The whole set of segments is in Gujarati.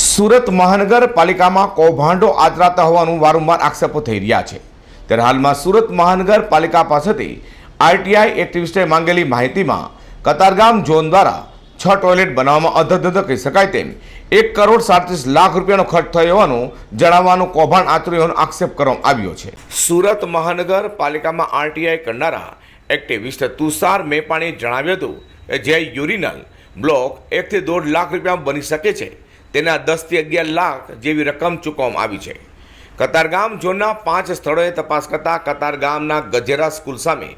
સુરત મહાનગરપાલિકામાં કૌભાંડો આચરાતા હોવાનું વારંવાર આક્ષેપો થઈ રહ્યા છે. ત્યારે હાલમાં સુરત મહાનગરપાલિકા પાસેથી આરટીઆઈ એક્ટિવિસ્ટે માંગેલી માહિતીમાં કતારગામ ઝોન દ્વારા છ ટોયલેટ બનાવવામાં અધધધ કહી શકાય તેમ એક કરોડ સાડત્રીસ લાખ રૂપિયાનો ખર્ચ થયો હોવાનું જણાવવાનું કૌભાંડ આચર્યું આક્ષેપ કરવામાં આવ્યો છે. સુરત મહાનગરપાલિકામાં આરટીઆઈ કરનારા એક્ટિવિસ્ટ તુષાર મેપાણીએ જણાવ્યું હતું કે જે યુરિનલ બ્લોક એકથી દોઢ લાખ રૂપિયામાં બની શકે છે. તેના દસથી અગિયાર લાખ જેવી રકમ ચૂકવવામાં આવી છે. કતારગામ ઝોનના પાંચ સ્થળોએ તપાસ કરતા કતારગામના ગજેરા સ્કૂલ સામે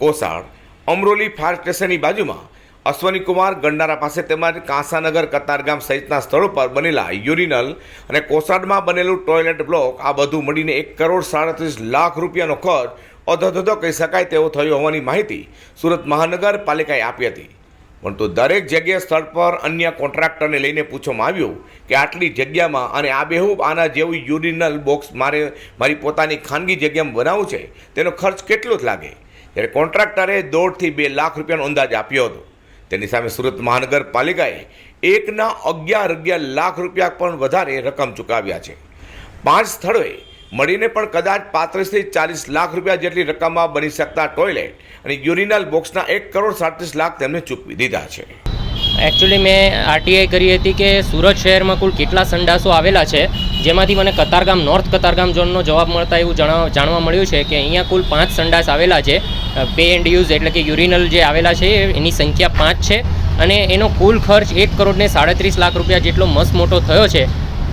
કોસાળ, અમરોલી ફાયર સ્ટેશનની બાજુમાં અશ્વનીકુમાર ગંડારા પાસે તેમજ કાંસાનગર કતારગામ સહિતના સ્થળો પર બનેલા યુરિનલ અને કોસાડમાં બનેલું ટોયલેટ બ્લોક આ બધું મળીને એક કરોડ સાડત્રીસ લાખ રૂપિયાનો ખર્ચ અધધધો કહી શકાય તેવો થયો હોવાની માહિતી સુરત મહાનગરપાલિકાએ આપી હતી. પરંતુ દરેક જગ્યાએ સ્થળ પર અન્ય કોન્ટ્રાક્ટરને લઈને પૂછવામાં આવ્યું કે આટલી જગ્યામાં અને આ આબેહૂબ આના જેવું યુરિનલ બોક્સ મારે મારી પોતાની ખાનગી જગ્યામાં બનાવવું છે, તેનો ખર્ચ કેટલો જ લાગે? ત્યારે કોન્ટ્રાક્ટરે દોઢથી બે લાખ રૂપિયાનો અંદાજ આપ્યો હતો. તેની સામે સુરત મહાનગરપાલિકાએ એકના અગિયાર અગિયાર લાખ રૂપિયા પણ વધારે રકમ ચૂકવ્યા છે. પાંચ સ્થળોએ મળીને પણ કદાચ પાંત્રીસથી ચાલીસ લાખ રૂપિયા જેટલી રકમમાં બની શકતા ટોયલેટ અને યુરિનલ બોક્સના એક કરોડ સાડત્રીસ લાખ તેમને ચૂકવી દીધા છે. એકચ્યુઅલી મેં આરટીઆઈ કરી હતી કે સુરત શહેરમાં કુલ કેટલા સંડાસો આવેલા છે, જેમાંથી મને કતારગામ નોર્થ કતારગામ ઝોનનો જવાબ મળતા એવું જણાવ મળ્યું છે કે અહીંયા કુલ પાંચ સંડાસ આવેલા છે. પે એન્ડ યુઝ એટલે કે યુરિનલ જે આવેલા છે, એની સંખ્યા પાંચ છે. અને એનો કુલ ખર્ચ એક કરોડને સાડત્રીસ લાખ રૂપિયા જેટલો મસ્ત મોટો થયો છે.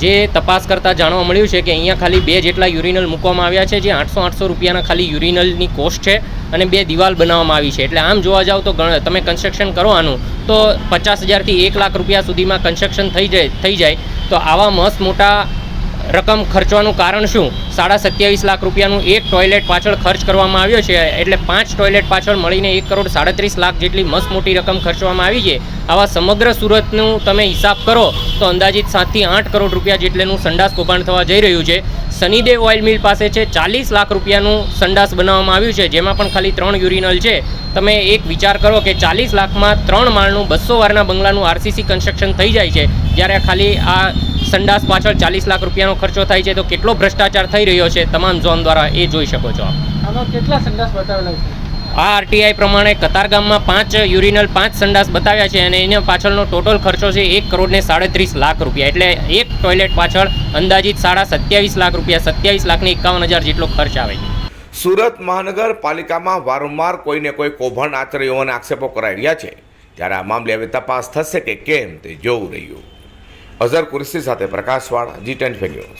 જે તપાસ કરતાં જાણવા મળ્યું છે કે અહીંયા ખાલી બે જેટલા યુરિનલ મૂકવામાં આવ્યા છે, જે આઠસો આઠસો રૂપિયાના ખાલી યુરિનલની કોસ્ટ છે અને બે દિવાલ બનાવવામાં આવી છે. એટલે આમ જોવા જાઓ તો તમે કન્સ્ટ્રક્શન કરો આનું, તો પચાસ હજારથી એક લાખ રૂપિયા સુધીમાં કન્સ્ટ્રક્શન થઈ જાય થઈ જાય. તો આવા મસ્ત મોટા રકમ ખર્ચવાનું કારણ શું? સાડા સત્યાવીસ લાખ રૂપિયાનું એક ટોયલેટ પાછળ ખર્ચ કરવામાં આવ્યો છે, એટલે પાંચ ટોયલેટ પાછળ મળીને એક કરોડ સાડત્રીસ લાખ જેટલી મસ્ત મોટી રકમ ખર્ચવામાં આવી છે. આવા સમગ્ર સુરતનું તમે હિસાબ કરો, તો અંદાજિત સાતથી આઠ કરોડ રૂપિયા જેટલેનું સંડાસ કૌભાંડ થવા જઈ રહ્યું છે. સનીદેવ ઓઇલ મિલ પાસે છે, ચાલીસ લાખ રૂપિયાનું સંડાસ બનાવવામાં આવ્યું છે, જેમાં પણ ખાલી ત્રણ યુરિનલ છે. તમે એક વિચાર કરો કે ચાલીસ લાખમાં ત્રણ માળનું બસો વારના બંગલાનું આરસીસી કન્સ્ટ્રક્શન થઈ જાય છે, જ્યારે ખાલી આ સંડાસ પાછળ ચાલીસ લાખ રૂપિયાનો ખર્ચો થાય છે તો કેટલો ભ્રષ્ટાચાર થઈ રહ્યો છે તમામ ઝોન દ્વારા એ જોઈ શકો છો આપ. કેટલા સંડાસ બતાવેલા છે? આ આરટીઆઈ પ્રમાણે કતારગામમાં પાંચ યુરિનલ પાંચ સંડાસ બતાવ્યા છે અને એના પાછળનો ટોટલ ખર્ચો છે એક કરોડ ને સાડત્રીસ લાખ રૂપિયા. એટલે એક ટોયલેટ પાછળ અંદાજિત સાડા સત્યાવીસ લાખ રૂપિયા સત્યાવીસ લાખની એકાવન હજાર જેટલો ખર્ચ આવે છે. સુરત મહાનગરપાલિકામાં વારંવાર કોઈને કોઈ કૌભાંડ આચર્યો હોવાના આક્ષેપો કરાઈ રહ્યા છે. ત્યારે આ મામલે હવે તપાસ થશે કે કેમ તે જોવું રહ્યું. અઝર કુરસી સાથે પ્રકાશવાળા જી ટેન ન્યૂઝ